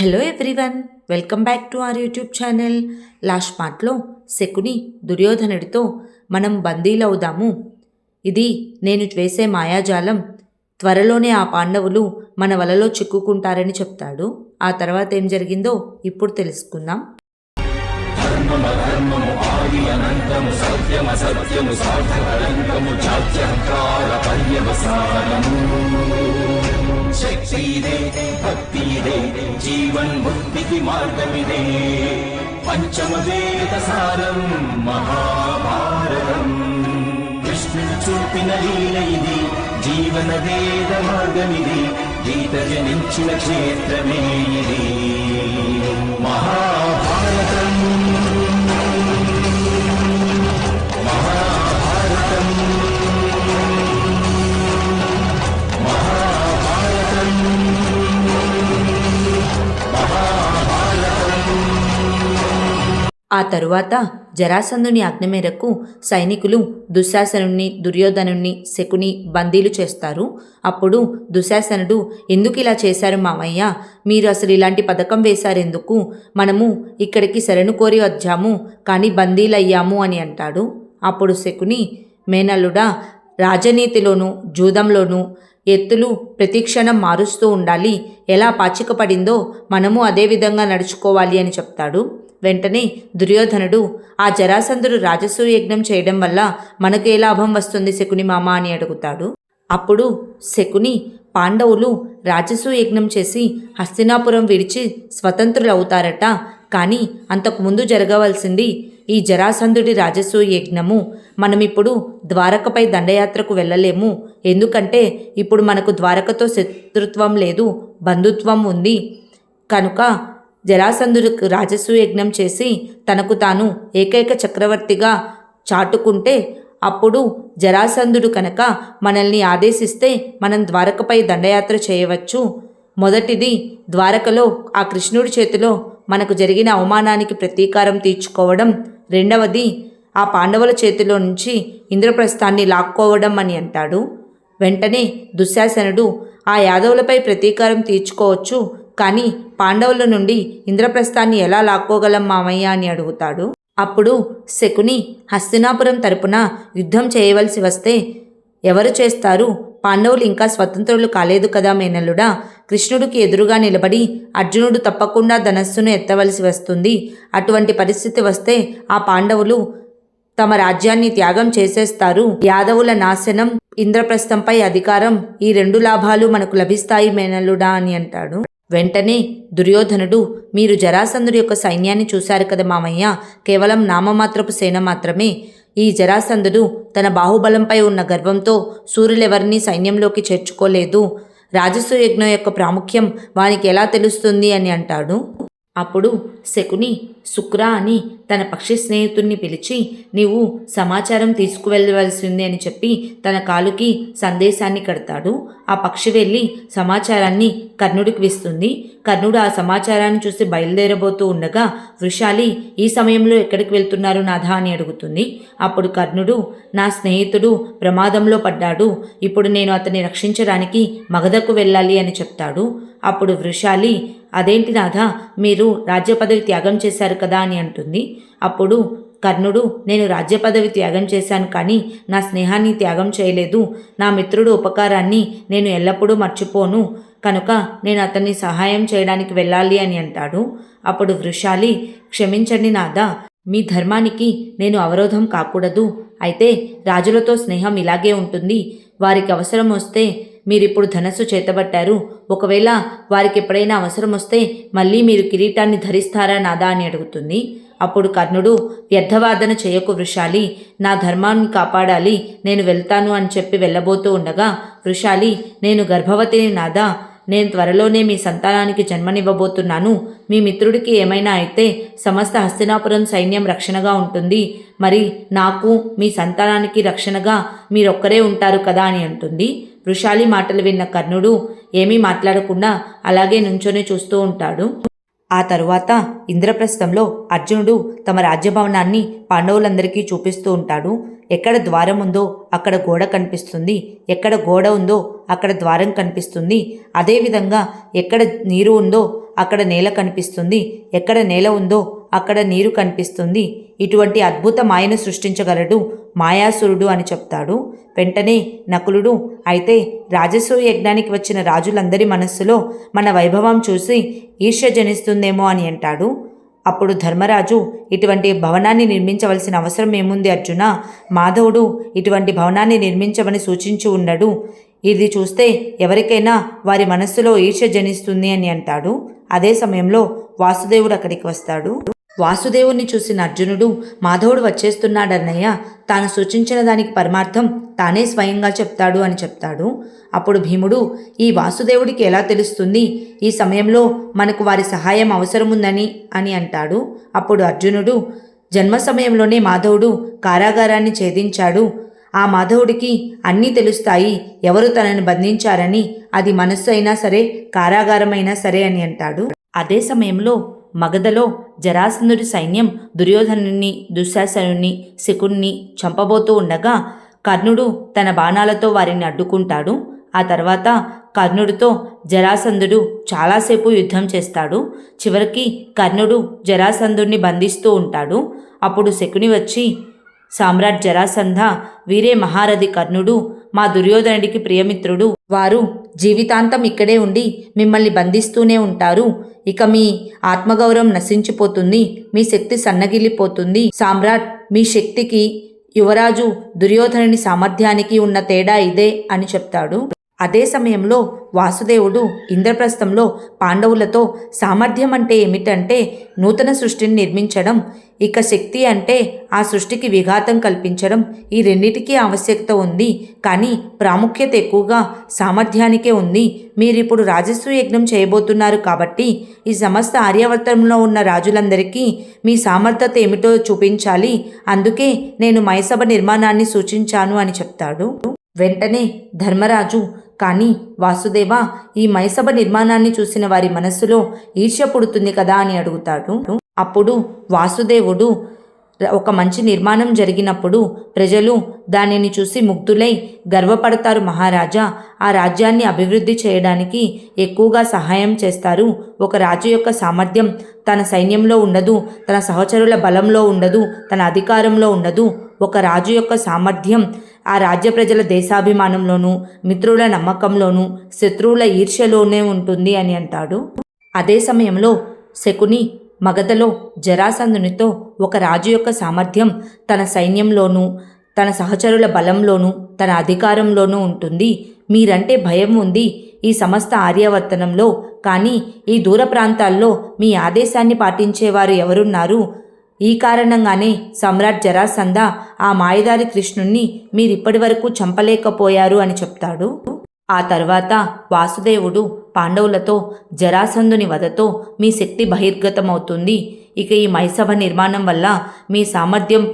Hello everyone welcome back to our YouTube channel last పార్ట్లో శకుని దుర్యోధనుడితో మనం బందీలవుదాము ఇది నేను వేసే మాయాజాలం త్వరలోనే ఆ పాండవులు మన వలలో చిక్కుకుంటారని చెప్తాడు ఆ తర్వాత ఏం జరిగిందో ఇప్పుడు తెలుసుకుందాం శక్తిదే భక్తిదే జీవన్ ముక్తికి మార్గమిదే. పంచమ వేద సారం మహాభారతం. కృష్ణుడు చూపిన లీల ఇది జీవన వేద మార్గమిది గీత జనించిన క్షేత్రమే ఇది. మహాభారతం. ఆ తరువాత జరాసంధుని ఆజ్ఞ మేరకు సైనికులు దుశ్శాసనుణ్ణి దుర్యోధనుణ్ణి శకుని బందీలు చేస్తారు. అప్పుడు దుశ్శాసనుడు ఎందుకు ఇలా చేశారు మామయ్య మీరు అసలు ఇలాంటి పథకం వేశారెందుకు? మనము ఇక్కడికి శరణు కోరి వచ్చాము కానీ బందీలయ్యాము అని అంటాడు. అప్పుడు శకుని మేనల్లుడా రాజనీతిలోనూ జూదంలోనూ ఎత్తులు ప్రతిక్షణం మారుస్తూ ఉండాలి. ఎలా పాచిక పడిందో మనము అదే విధంగా నడుచుకోవాలి అని చెప్తాడు. వెంటనే దుర్యోధనుడు ఆ జరాసంధుడు రాజసూయ యజ్ఞం చేయడం వల్ల మనకు ఏ లాభం వస్తుంది శకుని మామ అని అడుగుతాడు. అప్పుడు శకుని పాండవులు రాజసూయ యజ్ఞం చేసి హస్తినాపురం విడిచి స్వతంత్రులవుతారట. కానీ అంతకుముందు జరగవలసింది ఈ జరాసంధుడి రాజసూయ యజ్ఞము మనమిప్పుడు ద్వారకపై దండయాత్రకు వెళ్ళలేము. ఎందుకంటే ఇప్పుడు మనకు ద్వారకతో శత్రుత్వం లేదు బంధుత్వం ఉంది. కనుక జరాసంధుడికి రాజసూయ యజ్ఞం చేసి తనకు తాను ఏకైక చక్రవర్తిగా చాటుకుంటే అప్పుడు జరాసంధుడు కనుక మనల్ని ఆదేశిస్తే మనం ద్వారకపై దండయాత్ర చేయవచ్చు. మొదటిది ద్వారకలో ఆ కృష్ణుడి చేతిలో మనకు జరిగిన అవమానానికి ప్రతీకారం తీర్చుకోవడం. రెండవది ఆ పాండవుల చేతిలో నుంచి ఇంద్రప్రస్థాన్ని లాక్కోవడం అని అంటాడు. వెంటనే దుశ్శాసనుడు ఆ యాదవులపై ప్రతీకారం తీర్చుకోవచ్చు. కానీ పాండవుల నుండి ఇంద్రప్రస్థాన్ని ఎలా లాక్కోగలం మామయ్య అని అడుగుతాడు. అప్పుడు శకుని హస్తినాపురం తరపున యుద్ధం చేయవలసి వస్తే ఎవరు చేస్తారు? పాండవులు ఇంకా స్వతంత్రులు కాలేదు కదా మేనల్లుడా? కృష్ణుడికి ఎదురుగా నిలబడి అర్జునుడు తప్పకుండా ధనస్సును ఎత్తవలసి వస్తుంది. అటువంటి పరిస్థితి వస్తే ఆ పాండవులు తమ రాజ్యాన్ని త్యాగం చేసేస్తారు. యాదవుల నాశనం ఇంద్రప్రస్థంపై అధికారం ఈ రెండు లాభాలు మనకు లభిస్తాయి మేనల్లుడా అని అంటాడు. వెంటనే దుర్యోధనుడు మీరు జరాసంధుడి యొక్క సైన్యాన్ని చూశారు కదా మామయ్య? కేవలం నామమాత్రపు సేన మాత్రమే. ఈ జరాసంధుడు తన బాహుబలంపై ఉన్న గర్వంతో సూర్యులెవరినీ సైన్యంలోకి చేర్చుకోలేదు. రాజసూయజ్ఞం యొక్క ప్రాముఖ్యం వానికి ఎలా తెలుస్తుంది అని అంటాడు? అప్పుడు శకుని శుక్ర అని తన పక్షి స్నేహితుణ్ణి పిలిచి నీవు సమాచారం తీసుకువెళ్ళవలసింది అని చెప్పి తన కాలుకి సందేశాన్ని కడతాడు. ఆ పక్షి వెళ్ళి సమాచారాన్ని కర్ణుడికి ఇస్తుంది. కర్ణుడు ఆ సమాచారాన్ని చూసి బయలుదేరబోతూ ఉండగా వృషాలి ఈ సమయంలో ఎక్కడికి వెళ్తున్నారు నాథా అని అడుగుతుంది. అప్పుడు కర్ణుడు నా స్నేహితుడు ప్రమాదంలో పడ్డాడు. ఇప్పుడు నేను అతన్ని రక్షించడానికి మగధకు వెళ్ళాలి అని చెప్తాడు. అప్పుడు వృషాలి అదేంటి రాధా మీరు రాజ్య పదవి త్యాగం చేశారు కదా అని అంటుంది. అప్పుడు కర్ణుడు నేను రాజ్య పదవి త్యాగం చేశాను కానీ నా స్నేహాన్ని త్యాగం చేయలేదు. నా మిత్రుడు ఉపకారాన్ని నేను ఎల్లప్పుడూ మర్చిపోను. కనుక నేను అతన్ని సహాయం చేయడానికి వెళ్ళాలి అని అంటాడు. అప్పుడు వృషాలి క్షమించండి నాదా మీ ధర్మానికి నేను అవరోధం కాకూడదు. అయితే రాజులతో స్నేహం ఇలాగే ఉంటుంది. వారికి అవసరం వస్తే మీరిప్పుడు ధనస్సు చేతబట్టారు. ఒకవేళ వారికి ఎప్పుడైనా అవసరం వస్తే మళ్ళీ మీరు కిరీటాన్ని ధరిస్తారా నాదా అని అడుగుతుంది. అప్పుడు కర్ణుడు వ్యర్థవాదన చేయకు వృషాలి నా ధర్మాన్ని కాపాడాలి నేను వెళ్తాను అని చెప్పి వెళ్ళబోతూ ఉండగా వృషాలి నేను గర్భవతిని నాదా నేను త్వరలోనే మీ సంతానానికి జన్మనివ్వబోతున్నాను. మీ మిత్రుడికి ఏమైనా అయితే సమస్త హస్తినాపురం సైన్యం రక్షణగా ఉంటుంది. మరి నాకు మీ సంతానానికి రక్షణగా మీరొక్కరే ఉంటారు కదా అని అంటుంది. వృషాలి మాటలు విన్న కర్ణుడు ఏమీ మాట్లాడకుండా అలాగే నుంచొని చూస్తూ ఉంటాడు. ఆ తరువాత ఇంద్రప్రస్థంలో అర్జునుడు తమ రాజ్యభవనాన్ని పాండవులందరికీ చూపిస్తూ ఉంటాడు. ఎక్కడ ద్వారం ఉందో అక్కడ గోడ కనిపిస్తుంది. ఎక్కడ గోడ ఉందో అక్కడ ద్వారం కనిపిస్తుంది. అదేవిధంగా ఎక్కడ నీరు ఉందో అక్కడ నేల కనిపిస్తుంది. ఎక్కడ నేల ఉందో అక్కడ నీరు కనిపిస్తుంది. ఇటువంటి అద్భుత మాయను సృష్టించగలడు మాయాసురుడు అని చెప్తాడు. వెంటనే నకులుడు అయితే రాజసూయ యజ్ఞానికి వచ్చిన రాజులందరి మనస్సులో మన వైభవం చూసి ఈర్ష్య జనిస్తుందేమో అని అంటాడు. అప్పుడు ధర్మరాజు ఇటువంటి భవనాన్ని నిర్మించవలసిన అవసరం ఏముంది అర్జున? మాధవుడు ఇటువంటి భవనాన్ని నిర్మించమని సూచించి ఉండడు. ఇది చూస్తే ఎవరికైనా వారి మనస్సులో ఈర్ష్య జనిస్తుంది అని అంటాడు. అదే సమయంలో వాసుదేవుడు అక్కడికి వస్తాడు. వాసుదేవుణ్ణి చూసిన అర్జునుడు మాధవుడు వచ్చేస్తున్నాడన్నయ్య తాను సూచించిన దానికి పరమార్థం తానే స్వయంగా చెప్తాడు అని చెప్తాడు. అప్పుడు భీముడు ఈ వాసుదేవుడికి ఎలా తెలుస్తుంది? ఈ సమయంలో మనకు వారి సహాయం అవసరముందని అని అంటాడు. అప్పుడు అర్జునుడు జన్మ సమయంలోనే మాధవుడు కారాగారాన్ని ఛేదించాడు. ఆ మాధవుడికి అన్నీ తెలుస్తాయి. ఎవరు తనని బంధించారని అది మనస్సు అయినా సరే కారాగారమైనా సరే అని అంటాడు. అదే సమయంలో మగధలో జరాసంధుడి సైన్యం దుర్యోధనుని దుశ్శాసనుని శకుణ్ణి చంపబోతూ ఉండగా కర్ణుడు తన బాణాలతో వారిని అడ్డుకుంటాడు. ఆ తర్వాత కర్ణుడితో జరాసంధుడు చాలాసేపు యుద్ధం చేస్తాడు. చివరికి కర్ణుడు జరాసంధుడిని బంధిస్తూ ఉంటాడు. అప్పుడు శకుని వచ్చి సామ్రాట్ జరాసంధ వీరే మహారథి కర్ణుడు మా దుర్యోధనుడికి ప్రియమిత్రుడు. వారు జీవితాంతం ఇక్కడే ఉండి మిమ్మల్ని బంధిస్తూనే ఉంటారు. ఇక మీ ఆత్మగౌరవం నశించిపోతుంది. మీ శక్తి సన్నగిల్లిపోతుంది. సామ్రాట్ మీ శక్తికి యువరాజు దుర్యోధనుని సామర్థ్యానికి ఉన్న తేడా ఇదే అని చెప్తాడు. అదే సమయంలో వాసుదేవుడు ఇంద్రప్రస్థంలో పాండవులతో సామర్థ్యం అంటే ఏమిటంటే నూతన సృష్టిని నిర్మించడం. ఇక శక్తి అంటే ఆ సృష్టికి విఘాతం కల్పించడం ఈ రెండిటికీ ఆవశ్యకత ఉంది. కానీ ప్రాముఖ్యత ఎక్కువగా సామర్థ్యానికే ఉంది. మీరిప్పుడు రాజస్వ యజ్ఞం చేయబోతున్నారు కాబట్టి ఈ సమస్త ఆర్యావర్తంలో ఉన్న రాజులందరికీ మీ సామర్థ్యత ఏమిటో చూపించాలి. అందుకే నేను మైసభ నిర్మాణాన్ని సూచించాను అని చెప్తాడు. వెంటనే ధర్మరాజు కానీ వాసుదేవ ఈ మైసభ నిర్మాణాన్ని చూసిన వారి మనస్సులో ఈర్ష్య పుడుతుంది కదా అని అడుగుతాడు. అప్పుడు వాసుదేవుడు ఒక మంచి నిర్మాణం జరిగినప్పుడు ప్రజలు దానిని చూసి ముగ్ధులై గర్వపడతారు మహారాజా. ఆ రాజ్యాన్ని అభివృద్ధి చేయడానికి ఎక్కువగా సహాయం చేస్తారు. ఒక రాజు యొక్క సామర్థ్యం తన సైన్యంలో ఉండదు తన సహచరుల బలంలో ఉండదు తన అధికారంలో ఉండదు. ఒక రాజు యొక్క సామర్థ్యం ఆ రాజ్య ప్రజల దేశాభిమానంలోనూ మిత్రుల నమ్మకంలోనూ శత్రువుల ఈర్ష్యలోనే ఉంటుంది అని అంటాడు. అదే సమయంలో శకుని మగధలో జరాసంధునితో ఒక రాజు యొక్క సామర్థ్యం తన సైన్యంలోనూ తన సహచరుల బలంలోనూ తన అధికారంలోనూ ఉంటుంది. మీరంటే భయం ఉంది ఈ సమస్త ఆర్యవర్తనంలో. కానీ ఈ దూర ప్రాంతాల్లో మీ ఆదేశాన్ని పాటించేవారు ఎవరున్నారు? ఈ కారణంగానే సమ్రాట్ జరాసంధ ఆ మాయదారి కృష్ణుణ్ణి మీరిప్పటి వరకు చంపలేకపోయారు అని చెప్తాడు. ఆ తర్వాత వాసుదేవుడు పాండవులతో జరాసంధుని వధతో మీ శక్తి బహిర్గతమవుతుంది. ఇక ఈ మైసభ నిర్మాణం వల్ల మీ సామర్థ్యం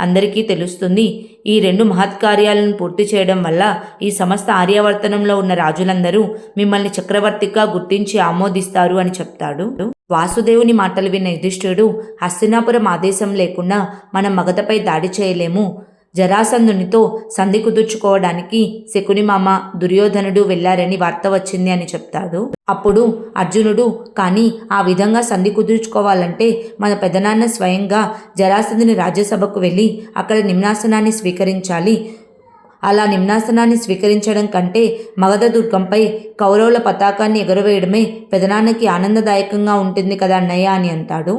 అందరికీ తెలుస్తుంది. ఈ రెండు మహత్కార్యాలను పూర్తి చేయడం వల్ల ఈ సమస్త ఆర్యావర్తనంలో ఉన్న రాజులందరూ మిమ్మల్ని చక్రవర్తిగా గుర్తించి ఆమోదిస్తారు అని చెప్తాడు. వాసుదేవుని మాటలు విన్న యుధిష్ఠుడు హస్తినాపురం ఆదేశం లేకుండా మనం మగధపై దాడి చేయలేము. జరాసంధునితో సంధి కుదుర్చుకోవడానికి శకుని మామ దుర్యోధనుడు వెళ్ళారని వార్త వచ్చింది అని చెప్తాడు. అప్పుడు అర్జునుడు కానీ ఆ విధంగా సంధి కుదుర్చుకోవాలంటే మన పెదనాన్న స్వయంగా జరాసంధుని రాజ్యసభకు వెళ్ళి అక్కడ నిమ్నాసనాన్ని స్వీకరించాలి. అలా నిమ్నాసనాన్ని స్వీకరించడం కంటే మగధ దుర్గంపై కౌరవుల పతాకాన్ని ఎగురవేయడమే పెదనాన్నకి ఆనందదాయకంగా ఉంటుంది కదా అన్నయ్య అని అంటాడు.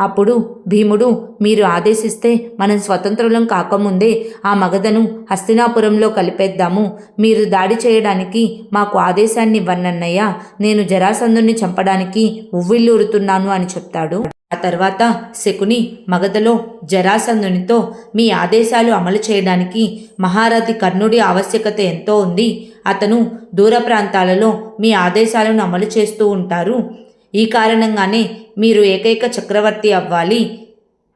అప్పుడు భీముడు మీరు ఆదేశిస్తే మనం స్వతంత్రులం కాకముందే ఆ మగధను హస్తినాపురంలో కలిపేద్దాము. మీరు దాడి చేయడానికి మాకు ఆదేశాన్ని ఇవ్వనన్నయ్య నేను జరాసంధుని చంపడానికి ఉవ్విల్లూరుతున్నాను అని చెప్తాడు. ఆ తర్వాత శకుని మగధలో జరాసంధునితో మీ ఆదేశాలు అమలు చేయడానికి మహారథి కర్ణుడి ఆవశ్యకత ఎంతో ఉంది. అతను దూర ప్రాంతాలలో మీ ఆదేశాలను అమలు చేస్తూ ఉంటారు. ఈ కారణంగానే మీరు ఏకైక చక్రవర్తి అవ్వాలి.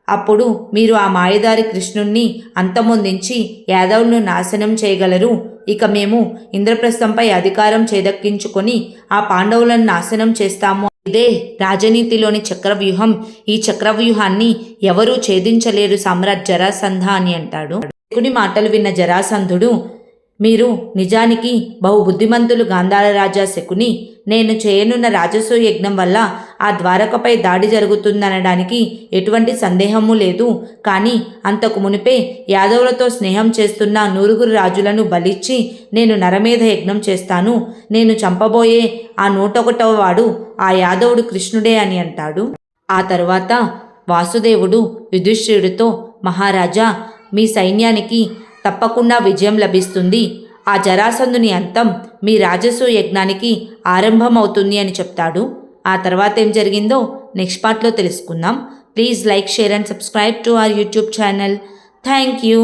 అప్పుడు మీరు ఆ మాయదారి కృష్ణుణ్ణి అంతమొందించి యాదవులను నాశనం చేయగలరు. ఇక మేము ఇంద్రప్రస్థంపై అధికారం చేదక్కించుకొని ఆ పాండవులను నాశనం చేస్తాము. ఇదే రాజనీతిలోని చక్రవ్యూహం. ఈ చక్రవ్యూహాన్ని ఎవరూ ఛేదించలేరు సామ్రాట్ జరాసంధ అని అంటాడు. శకుని మాటలు విన్న జరాసంధుడు మీరు నిజానికి బహు బుద్ధిమంతులు గాంధార రాజా శకుని నేను చేయనున్న రాజసూ యజ్ఞం వల్ల ఆ ద్వారకపై దాడి జరుగుతుందనడానికి ఎటువంటి సందేహము లేదు. కానీ అంతకు మునిపే యాదవులతో స్నేహం చేస్తున్న నూరుగురు రాజులను బలిచ్చి నేను నరమేధ యజ్ఞం చేస్తాను. నేను చంపబోయే ఆ నూటొకటవ వాడు ఆ యాదవుడు కృష్ణుడే అని అంటాడు. ఆ తరువాత వాసుదేవుడు యుధిష్ఠిరుడితో మహారాజా మీ సైన్యానికి తప్పకుండా విజయం లభిస్తుంది. ఆ జరాసంధుని అంతం మీ రాజసూ యజ్ఞానికి ఆరంభమవుతుంది అని చెప్తాడు. ఆ తర్వాత ఏం జరిగిందో నెక్స్ట్ పార్ట్లో తెలుసుకుందాం. Please like share and subscribe to our YouTube channel. Thank you.